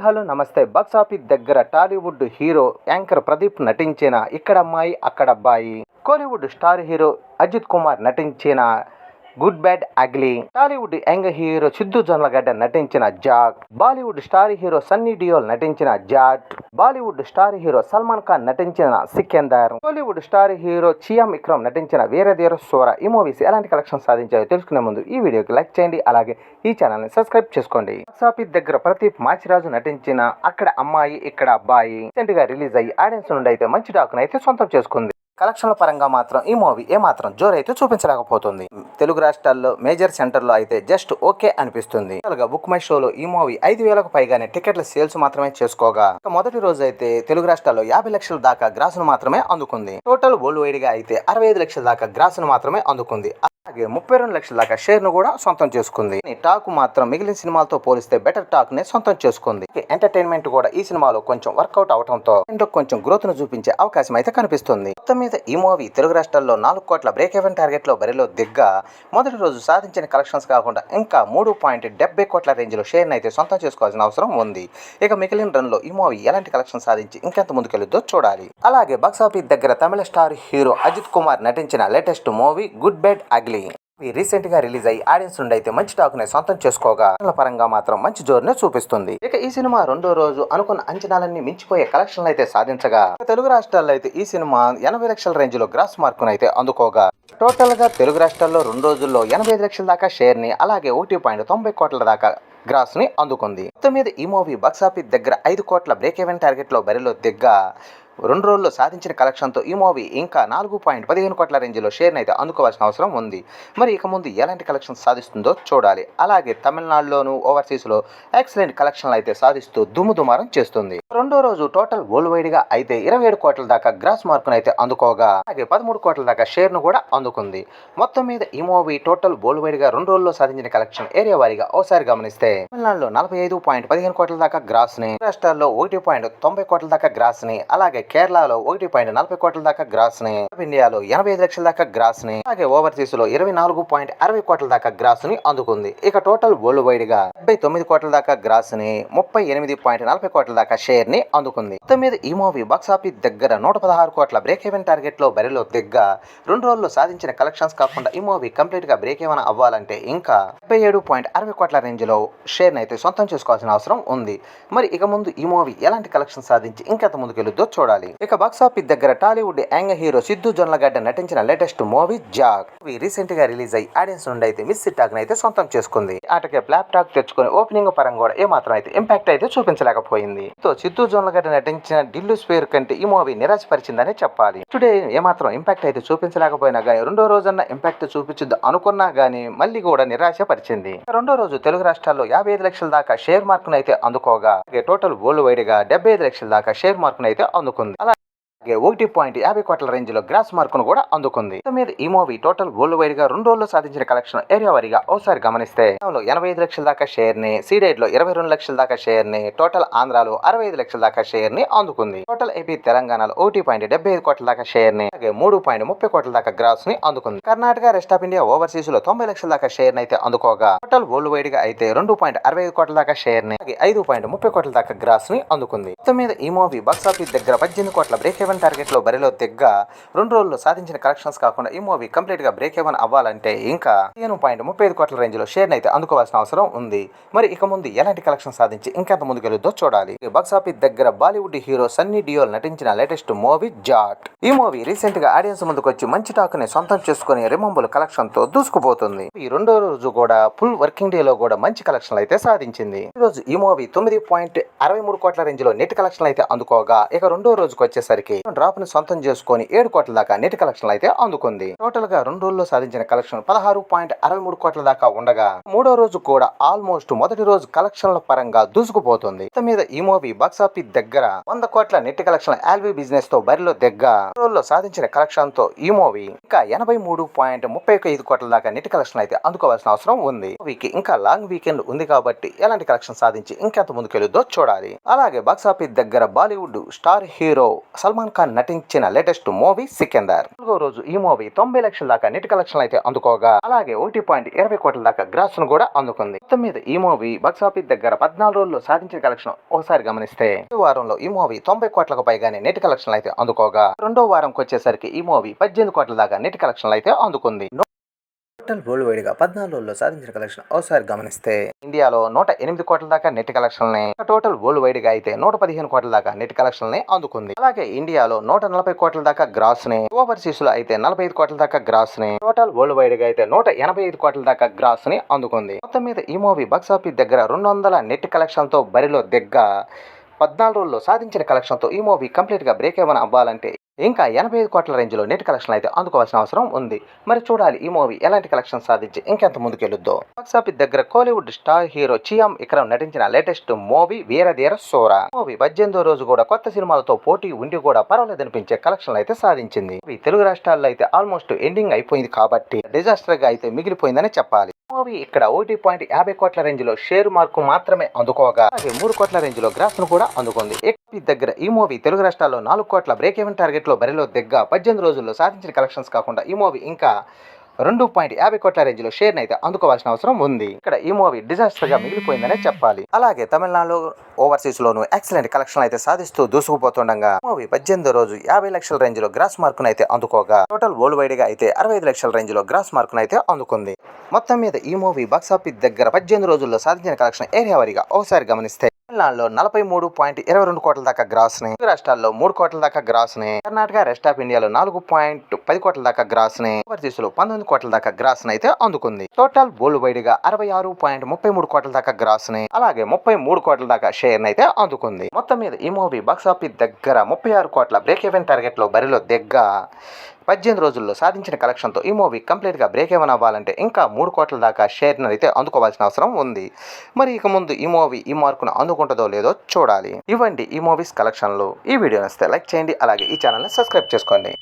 Hello నమస్తే. Box office దగ్గర Tollywood hero anchor Pradeep నటించిన? ఇక్కడ అమ్మాయి అక్కడ అబ్బాయి. Kollywood star hero Ajith Kumar నటించిన? Good bad ugly. Tollywood young hero Siddhu Jonnalagadda నటించిన Jaat Bollywood star hero Sunny Deol నటించిన Jaat. Bollywood star hero Salman Khan నటించిన Sikandar. Bollywood star hero Chiyaan Vikram నటించిన వీరధీర సోర ఈ movies ఎలాంటి collection సాధించాయో తెలుసుకునే ముందు ఈ వీడియోకి లైక్ చేయండి. అలాగే ఈ ఛానల్ని సబ్స్క్రైబ్ చేసుకోండి. బాక్స్ ఆఫీస్ దగ్గర ప్రదీప్ మాచిరాజు నటించిన అక్కడ అమ్మాయి ఇక్కడ అబ్బాయి. రీసెంట్గా రిలీజ్ అయ్యి ఆడియన్స్ నుండి అయితే మంచి టాక్ను అయితే సొంతం చేసుకుంది. కలెక్షన్ల పరంగా మాత్రం ఈ మూవీ ఏమాత్రం జోరైతే చూపించలేకపోతుంది. తెలుగు రాష్ట్రాల్లో మేజర్ సెంటర్లో అయితే జస్ట్ ఓకే అనిపిస్తుంది. బుక్ మై షోలో ఈ మూవీ ఐదు వేలకు పైగానే టికెట్ల సేల్స్ మాత్రమే చేసుకోగా. మొదటి రోజు అయితే తెలుగు రాష్ట్రాల్లో యాభై లక్షల దాకా గ్రాసును మాత్రమే అందుకుంది. టోటల్ వరల్డ్ వైడ్గా అయితే అరవై ఐదు లక్షల దాకా గ్రాసును మాత్రమే అందుకుంది. అలాగే ముప్పై రెండు లక్షల దాకా షేర్ను కూడా సొంతం చేసుకుంది. టాక్ మాత్రం మిగిలిన సినిమాలతో పోలిస్తే బెటర్ టాక్ నే సొంతం చేసుకుంది. ఎంటర్టైన్మెంట్ కూడా ఈ సినిమాలో కొంచెం వర్కౌట్ అవడంతో ఇంట్లో కొంచెం గ్రోత్ను చూపించే అవకాశం అయితే కనిపిస్తుంది. మొత్తం మీద ఈ మూవీ తెలుగు రాష్ట్రాల్లో నాలుగు కోట్ల బ్రేక్ ఎవెన్ టార్గెట్లో బరిలో దిగ్గా మొదటి రోజు సాధించిన కలెక్షన్స్ కాకుండా ఇంకా మూడు పాయింట్ డెబ్బై కోట్ల రేంజ్లో షేర్ అయితే సొంతం చేసుకోవాల్సిన అవసరం ఉంది. ఇక మిగిలిన రన్లో ఈ మూవీ ఎలాంటి కలెక్షన్ సాధించి ఇంకెంత ముందుకెళ్ళుద్దో చూడాలి. అలాగే బాక్సాఫీస్ దగ్గర తమిళ స్టార్ హీరో అజిత్ కుమార్ నటించిన latest movie good bad ugly రీసెంట్గా రీసెంట్గా రిలీజ్ అయ్యి ఆడియన్స్ నుండి అయితే మంచి టాక్ని సొంతం చేసుకోగా. పరంగా మాత్రం మంచి జోరునే చూపిస్తుంది. ఇక ఈ సినిమా రెండో రోజు అనుకున్న అంచనాలన్నీ మించిపోయే కలెక్షన్లు అయితే సాధించగా. తెలుగు రాష్ట్రాల్లో అయితే ఈ సినిమా ఎనభై లక్షల రేంజ్లో గ్రాస్ మార్కును అయితే అందుకోగా. టోటల్గా తెలుగు రాష్ట్రాల్లో రెండు రోజుల్లో ఎనభై ఐదు లక్షల దాకా షేర్ని అలాగే ఒకటి పాయింట్ తొంభై కోట్ల దాకా గ్రాస్ని అందుకుంది. మొత్తం మీద ఈ మూవీ బాక్సాఫీస్ దగ్గర ఐదు కోట్ల బ్రేక్ ఈవెన్ టార్గెట్లో బరిలో దిగ్గా. రెండు రోజుల్లో సాధించిన కలెక్షన్తో ఈ మూవీ ఇంకా నాలుగు పాయింట్ పదిహేను కోట్ల రేంజ్లో షేర్ని అయితే అందుకోవాల్సిన అవసరం ఉంది. మరి ఇక ముందు ఎలాంటి కలెక్షన్ సాధిస్తుందో చూడాలి. అలాగే తమిళనాడులోను ఓవర్సీస్లో ఎక్సలెంట్ కలెక్షన్లు అయితే సాధిస్తూ దుమ్ము దుమారం చేస్తుంది. రెండో రోజు టోటల్ వరల్డ్ వైడ్గా అయితే ఇరవై ఏడు కోట్ల దాకా గ్రాస్ మార్కును అయితే అందుకోగా అలాగే పదమూడు కోట్ల దాకా షేర్ను కూడా అందుకుంది. మొత్తం మీద ఈ మూవీ టోటల్ వరల్డ్ వైడ్గా రెండు రోజుల్లో సాధించిన కలెక్షన్ ఏరియా వారీగా ఓసారి గమనిస్తే తమిళనాడులో నలభై ఐదు పాయింట్ పదిహేను కోట్ల దాకా గ్రాస్ని మహారాష్ట్రలో రాష్ట్రాల్లో ఒకటి పాయింట్ తొంభై కోట్ల దాకా గ్రాస్ని అలాగే కేరళలో ఒకటి పాయింట్ నలభై కోట్ల దాకా గ్రాస్ని ఇండియాలో ఎనభై ఐదు లక్షల దాకా గ్రాస్ని అలాగే ఓవర్సీస్లో ఇరవై నాలుగు పాయింట్ అరవై కోట్ల దాకా గ్రాస్ని అందుకుంది. ఇక టోటల్ వరల్డ్ వైడ్గా డెబ్బై తొమ్మిది కోట్ల దాకా గ్రాస్ని ముప్పై ఎనిమిది పాయింట్ నలభై కోట్ల దాకా షేర్ని అందుకుంది. మొత్తం మీద ఈ మూవీ బాక్స్ ఆఫీస్ దగ్గర నూట పదహారు కోట్ల బ్రేక్ ఈవెన్ టార్గెట్లో బరిలో దిగ్గా రెండు రోజుల్లో సాధించిన కలెక్షన్స్ కాకుండా ఈ మూవీ కంప్లీట్గా బ్రేక్ ఏమైనా అవ్వాలంటే ఇంకా డెబ్బై ఏడు పాయింట్ అరవై కోట్ల రేంజ్లో షేర్ అయితే సొంతం చేసుకోవాల్సిన అవసరం ఉంది. మరి ఇక ముందు ఈ మూవీ ఎలాంటి కలెక్షన్ సాధించి ఇంకెంత ముందుకెళ్ళుద్దో చూడాలి. ఇక బాక్సాఫీస్ దగ్గర టాలీవుడ్ యాంగ్ హీరో సిద్ధు జొన్నలగడ్డ నటించిన లేటెస్ట్ మూవీ జాక్. మూవీ రీసెంట్గా రిలీజ్ అయ్యి ఆడియన్స్ నుండి అయితే మిస్ టాక్ అయితే సొంతం చేసుకుంది. ఆటకే ఫ్లాప్ టాక్ తెచ్చుకుని ఓపెనింగ్ పరంగా కూడా ఏమాత్రం అయితే ఇంపాక్ట్ అయితే చూపించలేకపోయింది. తో సిద్ధు జొన్నలగడ్డ నటించిన ఢిల్లీ స్పేర్ కంటే ఈ మూవీ నిరాశపరిచిందని చెప్పాలి. టుడే ఏమాత్రం ఇంపాక్ట్ అయితే చూపించలేకపోయినా కానీ రెండో రోజున్న ఇంపాక్ట్ చూపించదు అనుకున్నా గానీ మళ్ళీ కూడా నిరాశపరిచింది. రెండో రోజు తెలుగు రాష్ట్రాల్లో యాభై ఐదు లక్షల దాకా షేర్ మార్క్ అయితే అందుకోగా. టోటల్ వరల్డ్ వైడ్గా డెబ్బై ఐదు లక్షల దాకా షేర్ మార్క్ అయితే అందుకుంది. అలా అలాగే ఒకటి పాయింట్ యాభై కోట్ల రేంజ్లో గ్రాస్ మార్క్ను కూడా అందుకుంది. మీద ఈ మూవీ టోటల్ వరల్డ్ వైడ్గా రెండు రోజుల్లో సాధించిన కలెక్షన్ ఏరియా వారీగా ఒకసారి గమనిస్తే ఎనభై ఐదు లక్షల దాకా షేర్ని సీడెడ్లో ఇరవై రెండు లక్షల దాకా షేర్ని టోటల్ ఆంధ్రాలో అరవై ఐదు లక్షల దాకా షేర్ని అందుకుంది. టోటల్ ఏపీ తెలంగాణలో ఒకటి పాయింట్ డెబ్బై ఐదు కోట్ల దాకా షేర్ని అలాగే మూడు పాయింట్ ముప్పై కోట్ల దాకా గ్రాస్ని అందుకుంది. కర్ణాటక రెస్ట్ ఆఫ్ ఇండియా ఓవర్సీస్లో తొంభై లక్షల దాకా షేర్ అయితే అందుకోగా టోటల్ వరల్డ్ వైడ్గా అయితే రెండు పాయింట్ అరవై ఐదు కోట్ల దాకా షేర్ని అలాగే ఐదు పాయింట్ ముప్పై కోట్ల దాకా గ్రాస్ని అందుకుంది. మొత్తం మీద ఈ మూవీ బాక్స్ ఆఫీస్ దగ్గర పద్దెనిమిది కోట్ల బ్రేక్ సెవెన్ టార్గెట్లో బరిలో దిగ్గా రెండు రోజుల్లో సాధించిన కలెక్షన్స్ కాకుండా ఈ మూవీ కంప్లీట్గా బ్రేక్ హెవెన్ అవ్వాలంటే ఇంకా పదిహేను పాయింట్ ముప్పై ఐదు కోట్ల రేంజ్లో షేర్ అయితే అందుకోవాల్సిన అవసరం ఉంది. మరి ఇక ముందు ఎలాంటి కలెక్షన్ సాధించి ఇంకెంత ముందుకెళ్ళుద్దో చూడాలి. బాక్సాఫీస్ దగ్గర బాలీవుడ్ హీరో సన్నీ డియోల్ నటించిన లేటెస్ట్ మూవీ జాట్ ఈ మూవీ రీసెంట్గా ఆడియన్స్ ముందుకు వచ్చి మంచి టాక్ని సొంతం చేసుకుని రిమంబుల్ కలెక్షన్తో దూసుకుపోతుంది. ఈ రెండో రోజు కూడా ఫుల్ వర్కింగ్ డే లో కూడా మంచి కలెక్షన్ అయితే సాధించింది. ఈ రోజు ఈ మూవీ తొమ్మిది పాయింట్ అరవై మూడు కోట్ల రేంజ్లో నెట్ కలెక్షన్ అయితే అందుకోగా ఇక రెండో రోజుకి వచ్చేసరికి డ్రాప్ని సొంతం చేసుకొని ఏడు కోట్ల దాకా నెట్ కలెక్షన్ అయితే అందుకుంది. టోటల్గా రెండు రోజుల్లో సాధించిన కలెక్షన్ పదహారు పాయింట్ అరవై మూడు కోట్ల దాకా ఉండగా మూడో రోజు కూడా ఆల్మోస్ట్ మొదటి రోజు కలెక్షన్ల పరంగా దూసుకుపోతుంది. మీద ఈ మూవీ బాక్స్ ఆఫీస్ దగ్గర వంద కోట్ల నెట్ కలెక్షన్ ఆల్వీ బిజినెస్తో బరిలో దగ్గర రోజుల్లో సాధించిన కలెక్షన్తో ఈ మూవీ ఇంకా ఎనభై మూడు పాయింట్ ముప్పై ఒక ఐదు కోట్ల దాకా నెట్ కలెక్షన్ అయితే అందుకోవాల్సిన అవసరం ఉంది. మూవీకి ఇంకా లాంగ్ వీకెండ్ ఉంది కాబట్టి ఎలాంటి కలెక్షన్ సాధించి ఇంకెంత ముందుకెళ్ళుద్దో చూడాలి. అలాగే బాక్స్ ఆఫీస్ దగ్గర Bollywood star hero Salman Khan నటించిన లేటెస్ట్ మూవీ సికిందర్. నాలుగో రోజు ఈ మూవీ తొంభై లక్షల దాకా నెట్ కలెక్షన్ అయితే అందుకోగా అలాగే ఒకటి పాయింట్ ఇరవై కోట్ల దాకా గ్రాస్ను కూడా అందుకుంది. మొత్తం మీద ఈ మూవీ బాక్స్ ఆఫీస్ దగ్గర పద్నాలుగు రోజుల్లో సాధించిన కలెక్షన్ ఒకసారి గమనిస్తే ఈ వారంలో ఈ మూవీ తొంభై కోట్లకు పైగానే నెట్ కలెక్షన్ అయితే అందుకోగా రెండో వారంకి వచ్చేసరికి ఈ మూవీ పద్దెనిమిది కోట్ల దాకా నెట్ కలెక్షన్ అయితే అందుకుంది. టోటల్ వరల్డ్ వైడ్ పద్నాలుగు రోజుల్లో సాధించిన కలెక్షన్ ఒకసారి గమనిస్తే ఇండియాలో నూట ఎనిమిది కోట్ల దాకా నెట్ కలెక్షన్ని టోటల్ వరల్డ్ వైడ్గా అయితే నూట పదిహేను కోట్ల దాకా నెట్ కలెక్షన్ని అందుకుంది. అలాగే ఇండియాలో నూట నలభై కోట్ల దాకా గ్రాస్ని ఓవర్సీస్లో అయితే నలభై ఐదు కోట్ల దాకా గ్రాస్ని టోటల్ వరల్డ్ వైడ్గా అయితే నూట ఎనభై ఐదు కోట్ల దాకా గ్రాస్ని అందుకుంది. మొత్తం మీద ఈ మూవీ బాక్సాఫీస్ దగ్గర రెండు వందల నెట్ కలెక్షన్తో బరిలో దగ్గ పద్నాలుగు రోజుల్లో సాధించిన కలెక్షన్తో ఈ మూవీ కంప్లీట్గా బ్రేక్ ఏమైనా అవ్వాలంటే ఇంకా ఎనభై ఐదు కోట్ల రేంజ్లో నెట్ కలెక్షన్ అయితే అందుకోవాల్సిన అవసరం ఉంది. మరి చూడాలి ఈ మూవీ ఎలాంటి కలెక్షన్ సాధించి ఇంకెంత ముందుకెళ్ళుద్దో బాక్సాఫీస్ దగ్గర Kollywood star hero Chiyaan Vikram నటించిన latest movie Veeradheera Soora. Movie పద్దెనిమిదో రోజు కూడా కొత్త సినిమాలతో పోటీ ఉండి కూడా పర్వాలేదనిపించే కలెక్షన్లు అయితే సాధించింది. తెలుగు రాష్ట్రాల్లో అయితే ఆల్మోస్ట్ ఎండింగ్ అయిపోయింది కాబట్టి డిజాస్టర్గా అయితే మిగిలిపోయిందని చెప్పాలి. మూవీ ఇక్కడ ఒకటి పాయింట్ యాభై కోట్ల రేంజ్లో షేర్ మార్కు మాత్రమే అందుకోగా. అలాగే మూడు కోట్ల రేంజ్లో గ్రాస్ను కూడా అందుకుంది. దగ్గర ఈ మూవీ తెలుగు రాష్ట్రాల్లో నాలుగు కోట్ల బ్రేక్ ఈవెన్ టార్గెట్లో బరిలో దిగ్గా పద్దెనిమిది రోజుల్లో సాధించిన కలెక్షన్స్ కాకుండా ఈ మూవీ ఇంకా రెండు పాయింట్ యాభై కోట్ల రేంజ్లో షేర్ అయితే అందుకోవాల్సిన అవసరం ఉంది. ఇక్కడ ఈ మూవీ డిజాస్టర్గా మిగిలిపోయిందనే చెప్పాలి. అలాగే తమిళనాడు ఓవర్సీస్ లోను ఎక్సలెంట్ కలెక్షన్ అయితే సాధిస్తూ దూసుకుపోతుండగా మూవీ పద్దెనిమిదో రోజు యాభై లక్షల రేంజ్లో గ్రాస్ మార్క్ అయితే అందుకోగా టోటల్ వరల్డ్ వైడ్గా అయితే అరవై ఐదు లక్షల రేంజ్లో గ్రాస్ మార్క్ అయితే అందుకుంది. మొత్తం మీద ఈ మూవీ బాక్స్ ఆఫీస్ దగ్గర పద్దెనిమిది రోజుల్లో సాధించిన కలెక్షన్ ఏరియా వారీగా ఒకసారి గమనిస్తే తమిళనాడులో నలభై మూడు పాయింట్ ఇరవై రెండు కోట్ల దాకా గ్రాస్ని రాష్ట్రాల్లో మూడు కోట్ల దాకా గ్రాస్ని కర్ణాటక రెస్ట్ ఆఫ్ ఇండియాలో నాలుగు పాయింట్ పది కోట్ల దాకా గ్రాస్ని ఓవర్సీస్లో పంతొమ్మిది కోట్ల దాకా గ్రాస్ని అయితే అందుకుంది. టోటల్ బోల్డ్ వైడ్గా అరవై ఆరు పాయింట్ ముప్పై మూడు కోట్ల దాకా గ్రాస్ని అలాగే ముప్పై మూడు కోట్ల దాకా షేర్ అయితే అందుకుంది. మొత్తం మీద ఈ మూవీ బాక్స్ ఆఫీస్ దగ్గర ముప్పై ఆరు కోట్ల బ్రేక్ ఈవెన్ టార్గెట్లో బరిలో దగ్గ పద్దెనిమిది రోజుల్లో సాధించిన కలెక్షన్తో ఈ మూవీ కంప్లీట్గా బ్రేక్ ఏమైనా అవ్వాలంటే ఇంకా మూడు కోట్ల దాకా షేర్ను అయితే అందుకోవాల్సిన అవసరం ఉంది. మరి ఇక ముందు ఈ మూవీ ఈ మార్కును అందుకుంటుందో లేదో చూడాలి. ఇవ్వండి ఈ మూవీస్ కలెక్షన్లు. ఈ వీడియో నచ్చితే లైక్ చేయండి అలాగే ఈ ఛానల్ని సబ్స్క్రైబ్ చేసుకోండి.